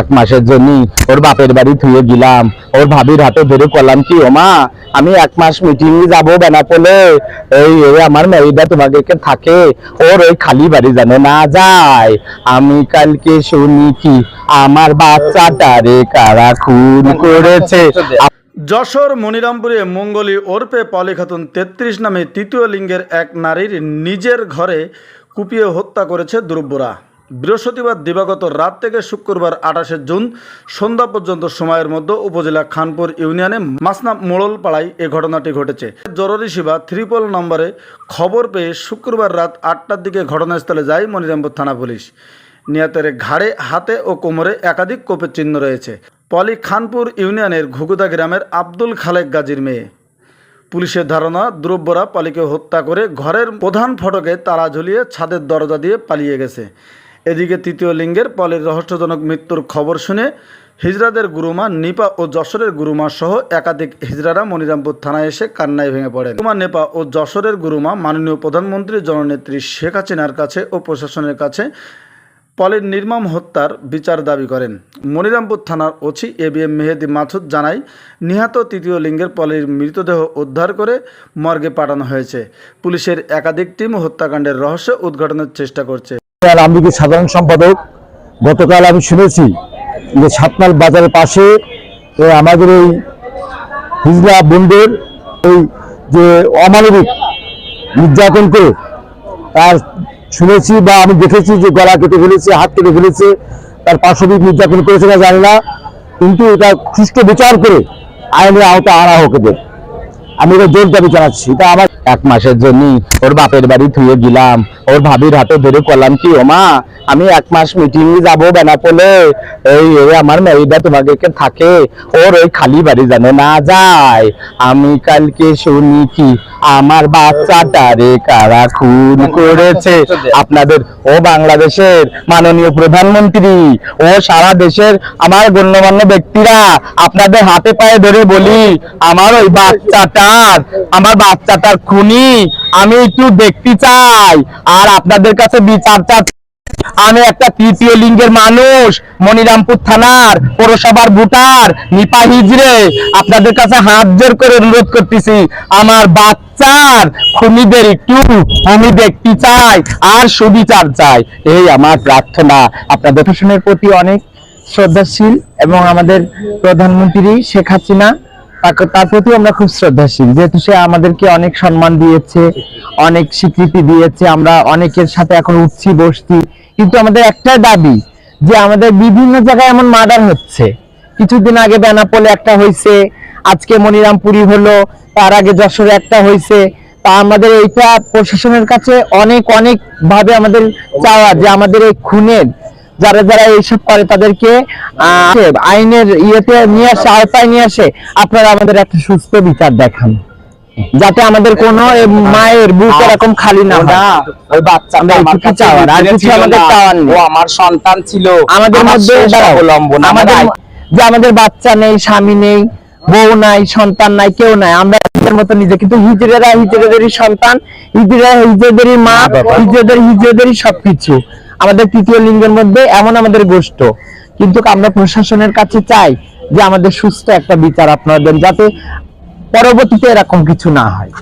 এক মাসের জন্য ওর বাপের বাড়ি থুয়ে গেলাম ওর ভাবির হাতে ধরে করলাম কি, ও মা, আমি এক মাস মিটিং যাব বেনাপোলে। এই আমার মেয়েটা তোমাকে থাকে? ওর ওই খালি বাড়ি যেন না যায়। আমি কালকে শুনি কি, আমার বাচ্চাটারে কারা খুন করেছে? যশোর মনিরামপুরে মঙ্গলী ওরপে পলি খাতুন তেত্রিশ নামে তৃতীয় লিঙ্গের এক নারীর নিজের ঘরে কুপিয়ে হত্যা করেছে দুর্বরা। বৃহস্পতিবার দিবাগত রাত থেকে শুক্রবার আঠাশে জুন সন্ধ্যা পর্যন্ত সময়ের মধ্যে উপজেলা খানপুর ইউনিয়নে মাসনা মোড়ল পাড়ায় এ ঘটনাটি ঘটেছে। জরুরি সেবা ত্রিপল নম্বরে খবর পেয়ে শুক্রবার রাত আটটার দিকে ঘটনাস্থলে যায় মনিরামপুর থানা পুলিশ। নিয়াতের ঘাড়ে, হাতে ও কোমরে একাধিক কোপের চিহ্ন রয়েছে। পলি খানপুর ইউনিয়নের ঘুগুদা গ্রামের আব্দুল খালেক গাজীর মেয়ে। পুলিশের ধারণা, দ্রব্যরা পালিকে হত্যা করে ঘরের প্রধান ফটকে তালা ঝুলিয়ে ছাদের দরজা দিয়ে পালিয়ে গেছে। এদিকে তৃতীয় লিঙ্গের পলের রহস্যজনক মৃত্যুর খবর শুনে হিজরাদের গুরুমা নিপা ও যশোরের গুরুমা সহ একাধিক হিজরারা মনিরামপুর থানায় এসে কান্নায় ভেঙে পড়েন। গুরুমা নেপা ও যশোরের গুরুমা মাননীয় প্রধানমন্ত্রী জননেত্রী শেখ হাসিনার কাছে ও প্রশাসনের কাছে পলের নির্মম হত্যার বিচার দাবি করেন। মনিরামপুর থানার ওছি এ বি এম মেহেদি মাথুদ জানায়, নিহত তৃতীয় লিঙ্গের পলের মৃতদেহ উদ্ধার করে মর্গে পাঠানো হয়েছে। পুলিশের একাধিক টিম হত্যাকাণ্ডের রহস্য উদ্ঘাটনের চেষ্টা করছে। আমি কি সাধারণ সম্পাদক, গতকাল আমি শুনেছি যে সাতমাল বাজারের পাশে আমাদের এই হিজলা বোনদের, এই যে অমানবিক নির্যাতন করে, তার শুনেছি বা আমি দেখেছি যে গলা কেটে ফেলেছে, হাত কেটে ফেলেছে, তার পার্শ্ববিক নির্যাতন করেছে না জানি না, কিন্তু এটা সুষ্ঠু বিচার করে আইনের আওতা আনা হোক এদের। আমি এটা জোর দাবি জানাচ্ছি। এটা আমার এক মাসের জন্য ওর বাপের বাড়ি থুয়ে গেলাম ওর ভাবির হাতে ধরে করলাম, কি ও মা? আমি এক মাস মিটিং যাব বেনাপোলে। এই আমার মেয়েটা তোমাকে থাকে? ওর ওই খালি বাড়ি যেন না যায়। আমি কালকে শুনি কি আমার বাচ্চাটারে কারা খুন করেছে। আপনাদের, ও বাংলাদেশের মাননীয় প্রধানমন্ত্রী, ও সারা দেশের আমার গণ্যমান্য ব্যক্তিরা আপনাদের হাতে পায়ে ধরে বলি, আমার ওই বাচ্চাটার আমার বাচ্চাটার খুনি। আমি একটু দেখতে চাই। আর আপনাদের কাছে বিচার আমি একটা তৃতীয় লিঙ্গের মানুষ, মনিরামপুর থানার পৌরসভার ভোটার, নিপা হিজড়ে। আপনাদের কাছে হাত জোর করে অনুরোধ করতেছি, আমার বাচ্চার খুনিদের একটু আমি দেখতে চাই আর সুবিচার চাই। এই আমার প্রার্থনা। আপনাদের প্রতি অনেক শ্রদ্ধাশীল এবং আমাদের প্রধানমন্ত্রী শেখ হাসিনা তার প্রতি আমরা খুব শ্রদ্ধাশীল। যেহেতু সে আমাদেরকে অনেক সম্মান দিয়েছে, অনেক স্বীকৃতি দিয়েছে, আমরা অনেকের সাথে এখন উঠছি, বসছি। কিন্তু আমাদের একটাই দাবি, যে আমাদের বিভিন্ন জায়গায় এমন মার্ডার হচ্ছে। কিছুদিন আগে বেনাপোলে একটা হয়েছে আজকে মনিরামপুরি হলো, তার আগে যশোরে একটা হয়েছে তা আমাদের এইটা প্রশাসনের কাছে অনেক অনেক ভাবে আমাদের চাওয়া যে আমাদের এই খুনের যারা যারা এইসব করে তাদেরকে আইনের ইয়েতে নিয়ে আসে আওতায় নিয়ে আসে আপনারা আমাদের একটা সুস্থ বিচার দেখান। যাতে আমাদের কোনো মায়ের বুক এরকম খালি না ওই বাচ্চা আমার কাছে আর কিছু আমাদের চাওয়ার নেই। ও আমার সন্তান ছিল। আমাদের মধ্যে অবলম্বন আমাদের যে আমাদের বাচ্চা নেই স্বামী নেই বউ নাই সন্তান নাই কেউ নাই আমরা নিজের মতো নিজে কিন্তু হিজড়েরা হিজড়েদেরই সন্তান হিজড়েরা হিজড়েদেরই মা হিজড়েদের হিজড়েদেরই সবকিছু। আমাদের তৃতীয় লিঙ্গের মধ্যে এমন আমাদের গোষ্ঠ। কিন্তু আমরা প্রশাসনের কাছে চাই যে আমাদের সুস্থ একটা বিচার আপনারা দেন, যাতে পরবর্তীতে এরকম কিছু না হয়।